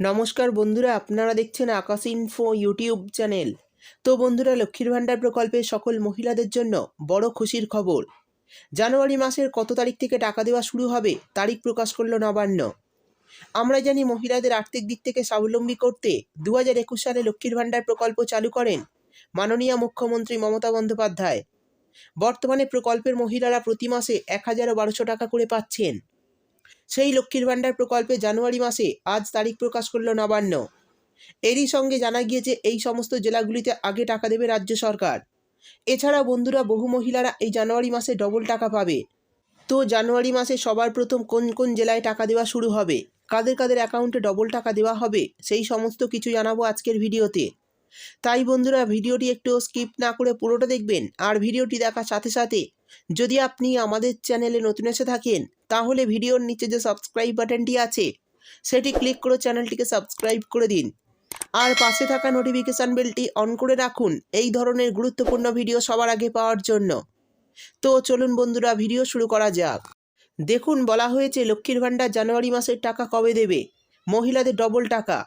নমস্কার বন্ধুরা, আপনারা দেখছেন আকাশ ইনফো ইউটিউব চ্যানেল তো বন্ধুরা, লক্ষ্মীর ভাণ্ডার প্রকল্পে সকল মহিলাদের জন্য বড় খুশির খবর। জানুয়ারি মাসের কত তারিখ থেকে টাকা দেওয়া শুরু হবে, তারিখ প্রকাশ করল নবান্ন। আমরা জানি মহিলাদের আর্থিক দিক থেকে স্বাবলম্বী করতে দু হাজার একুশ সালে লক্ষ্মীর ভাণ্ডার প্রকল্প চালু করেন মাননীয় মুখ্যমন্ত্রী মমতা বন্দ্যোপাধ্যায়। বর্তমানে প্রকল্পের মহিলারা প্রতি মাসে এক হাজার বারোশো টাকা করে পাচ্ছেন। সেই লক্ষ্মীর ভাণ্ডার প্রকল্পে জানুয়ারি মাসে আজ তারিখ প্রকাশ করল নবান্ন। এরই সঙ্গে জানা গিয়েছে, এই সমস্ত জেলাগুলিতে আগে টাকা দেবে রাজ্য সরকার। এছাড়া বন্ধুরা, বহু মহিলারা এই জানুয়ারি মাসে ডবল টাকা পাবে। তো জানুয়ারি মাসে সবার প্রথম কোন কোন জেলায় টাকা দেওয়া শুরু হবে? কাদের কাদের অ্যাকাউন্টে ডবল টাকা দেওয়া হবে? সেই সমস্ত কিছু জানাব আজকের ভিডিওতে। তাই বন্ধুরা, ভিডিওটি একটু স্কিপ না করে পুরোটা দেখবেন, আর ভিডিওটি দেখার সাথে সাথে যদি আপনি আমাদের চ্যানেলে নতুন এসে থাকেন তাহলে ভিডিওর নিচে যে সাবস্ক্রাইব বাটনটি আছে, সেটি ক্লিক করে চ্যানেলটিকে সাবস্ক্রাইব করে দিন। আর পাশে থাকা নোটিফিকেশান বেলটি অন করে রাখুন, এই ধরনের গুরুত্বপূর্ণ ভিডিও সবার আগে পাওয়ার জন্য। তো চলুন বন্ধুরা ভিডিও শুরু করা যাক। দেখুন, বলা হয়েছে লক্ষ্মীর ভাণ্ডার জানুয়ারি মাসের টাকা কবে দেবে? মহিলাদের ডবল টাকা।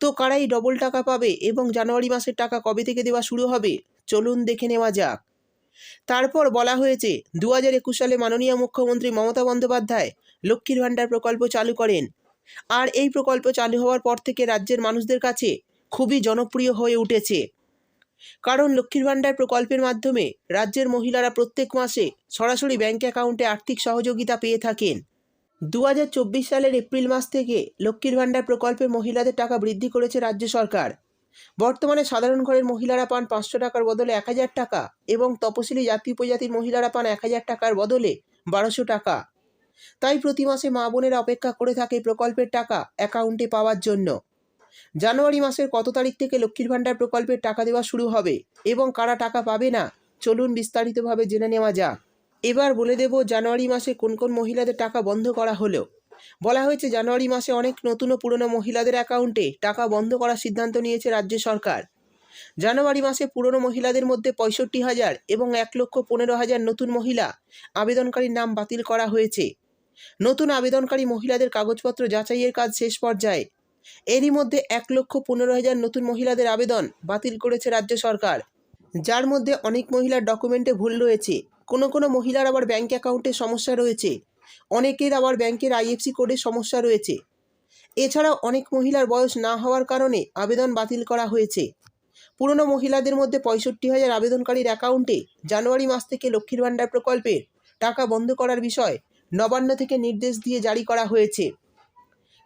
তো কারাই ডবল টাকা পাবে এবং জানুয়ারি মাসের টাকা কবে থেকে দেওয়া শুরু হবে? চলুন দেখে নেওয়া যাক। তারপর বলা হয়েছে দু হাজার একুশ সালে মাননীয় মুখ্যমন্ত্রী মমতা বন্দ্যোপাধ্যায় লক্ষ্মীর ভাণ্ডার প্রকল্প চালু করেন। আর এই প্রকল্প চালু হওয়ার পর থেকে রাজ্যের মানুষদের কাছে খুবই জনপ্রিয় হয়ে উঠেছে। কারণ লক্ষ্মীর ভাণ্ডার প্রকল্পের মাধ্যমে রাজ্যের মহিলারা প্রত্যেক মাসে সরাসরি ব্যাঙ্ক অ্যাকাউন্টে আর্থিক সহযোগিতা পেয়ে থাকেন। দু হাজার চব্বিশ সালের এপ্রিল মাস থেকে লক্ষ্মীর ভাণ্ডার প্রকল্পে মহিলাদের টাকা বৃদ্ধি করেছে রাজ্য সরকার। বর্তমানে সাধারণ ঘরের মহিলারা পান পাঁচশো টাকার বদলে এক হাজার টাকা এবং তপশিলি জাতি উপজাতির মহিলারা পান এক হাজার টাকার বদলে বারোশো টাকা। তাই প্রতি মাসে মা বোনেরা অপেক্ষা করে থাকে প্রকল্পের টাকা অ্যাকাউন্টে পাওয়ার জন্য। জানুয়ারি মাসের কত তারিখ থেকে লক্ষ্মীর ভাণ্ডার প্রকল্পের টাকা দেওয়া শুরু হবে এবং কারা টাকা পাবে না, চলুন বিস্তারিতভাবে জেনে নেওয়া যাক। এবার বলে দেব জানুয়ারি মাসে কোন কোন মহিলাদের টাকা বন্ধ করা হলো। বলা হয়েছে জানুয়ারি মাসে অনেক নতুন ও পুরনো মহিলাদের অ্যাকাউন্টে টাকা বন্ধ করার সিদ্ধান্ত নিয়েছে রাজ্য সরকার। জানুয়ারি মাসে পুরনো মহিলাদের মধ্যে পঁয়ষট্টি হাজার এবং এক লক্ষ পনেরো হাজার নতুন মহিলা আবেদনকারীর নাম বাতিল করা হয়েছে। নতুন আবেদনকারী মহিলাদের কাগজপত্র যাচাইয়ের কাজ শেষ পর্যায়ে। এরই মধ্যে এক লক্ষ পনেরো হাজার নতুন মহিলাদের আবেদন বাতিল করেছে রাজ্য সরকার। যার মধ্যে অনেক মহিলার ডকুমেন্টে ভুল রয়েছে। কোনো কোনো মহিলার আবার ব্যাঙ্ক অ্যাকাউন্টে সমস্যা রয়েছে। অনেকের আবার ব্যাংকের আইএফসি কোডের সমস্যা রয়েছে। এছাড়াও অনেক মহিলার বয়স না হওয়ার কারণে আবেদন বাতিল করা হয়েছে। পুরনো মহিলাদের মধ্যে পঁয়ষট্টি হাজার আবেদনকারীর অ্যাকাউন্টে জানুয়ারি মাস থেকে লক্ষ্মীর ভাণ্ডার প্রকল্পের টাকা বন্ধ করার বিষয় নবান্ন থেকে নির্দেশ দিয়ে জারি করা হয়েছে।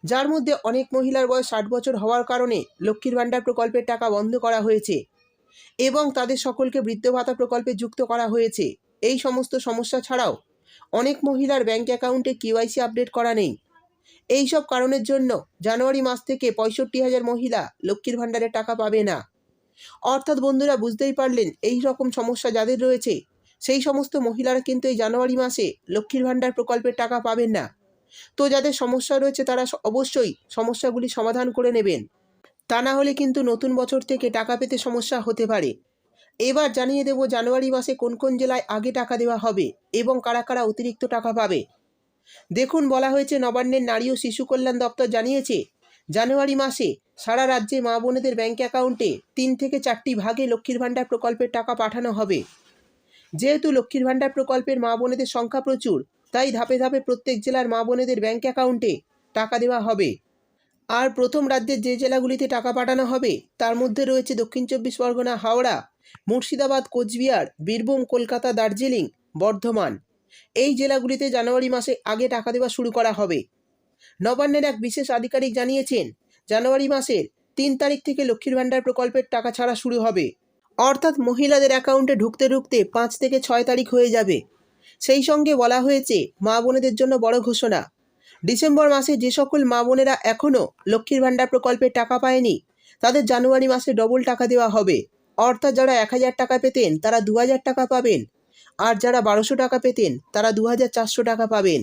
যার মধ্যে অনেক মহিলার বয়স ষাট বছর হওয়ার কারণে লক্ষ্মীর ভাণ্ডার প্রকল্পের টাকা বন্ধ করা হয়েছে এবং তাদের সকলকে বৃদ্ধ ভাতা প্রকল্পে যুক্ত করা হয়েছে। এই সমস্ত সমস্যা ছাড়াও অনেক মহিলার ব্যাঙ্ক অ্যাকাউন্টে কেওয়াইসি আপডেট করা নেই। এই সব কারণের জন্য জানুয়ারি মাস থেকে পঁয়ষট্টি হাজার মহিলা লক্ষ্মীর ভাণ্ডারের টাকা পাবে না। অর্থাৎ বন্ধুরা বুঝতেই পারলেন এই রকম সমস্যা যাদের রয়েছে, সেই সমস্ত মহিলারা কিন্তু এই জানুয়ারি মাসে লক্ষ্মীর ভাণ্ডার প্রকল্পের টাকা পাবেন না। তো যাদের সমস্যা রয়েছে তারা অবশ্যই সমস্যাগুলি সমাধান করে নেবেন। তা না হলে কিন্তু নতুন বছর থেকে টাকা পেতে সমস্যা হতে পারে। এবার জানিয়ে দেব জানুয়ারি মাসে কোন কোন জেলায় আগে টাকা দেওয়া হবে এবং কারা কারা অতিরিক্ত টাকা পাবে। দেখুন, বলা হয়েছে নবান্নের নারী ও শিশু কল্যাণ দপ্তর জানিয়েছে, জানুয়ারি মাসে সারা রাজ্যে মা বোনেদের ব্যাঙ্ক অ্যাকাউন্টে তিন থেকে চারটি ভাগে লক্ষ্মীর ভাণ্ডার প্রকল্পের টাকা পাঠানো হবে। যেহেতু লক্ষ্মীর ভাণ্ডার প্রকল্পের মা বোনেদের সংখ্যা প্রচুর, তাই ধাপে ধাপে প্রত্যেক জেলার মা বোনেদের ব্যাঙ্ক অ্যাকাউন্টে টাকা দেওয়া হবে। আর প্রথম রাজ্যের যে জেলাগুলিতে টাকা পাঠানো হবে, তার মধ্যে রয়েছে দক্ষিণ চব্বিশ পরগনা, হাওড়া মুর্শিদাবাদ, কোচবিহার, বীরভূম, কলকাতা, দার্জিলিং, বর্ধমান। এই জেলাগুলিতে জানুয়ারি মাসে আগে টাকা দেওয়া শুরু করা হবে। নবান্নের এক বিশেষ আধিকারিক জানিয়েছেন, জানুয়ারি মাসের তিন তারিখ থেকে লক্ষ্মীর ভাণ্ডার প্রকল্পের টাকা ছাড়া শুরু হবে। অর্থাৎ মহিলাদের অ্যাকাউন্টে ঢুকতে ঢুকতে পাঁচ থেকে ছয় তারিখ হয়ে যাবে। সেই সঙ্গে বলা হয়েছে, মা বোনেদের জন্য বড় ঘোষণা। ডিসেম্বর মাসে যে সকল মা বোনেরা এখনও লক্ষ্মীর ভাণ্ডার প্রকল্পের টাকা পায়নি, তাদের জানুয়ারি মাসে ডবল টাকা দেওয়া হবে। অর্থাৎ যারা এক হাজার টাকা পেতেন, তারা দু হাজার টাকা পাবেন। আর যারা বারোশো টাকা পেতেন, তারা দু হাজার চারশো টাকা পাবেন।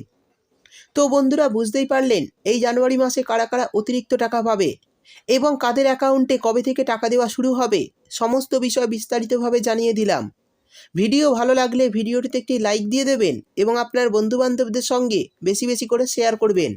তো বন্ধুরা, বুঝতেই পারলেন, এই জানুয়ারি মাসে কারা কারা অতিরিক্ত টাকা পাবে? এবং কাদের অ্যাকাউন্টে কবে থেকে টাকা দেওয়া শুরু হবে? সমস্ত বিষয় বিস্তারিতভাবে জানিয়ে দিলাম। ভিডিও ভালো লাগলে ভিডিওটিতে একটি লাইক দিয়ে দেবেন এবং আপনার বন্ধুবান্ধবদের সঙ্গে বেশি বেশি করে শেয়ার করবেন।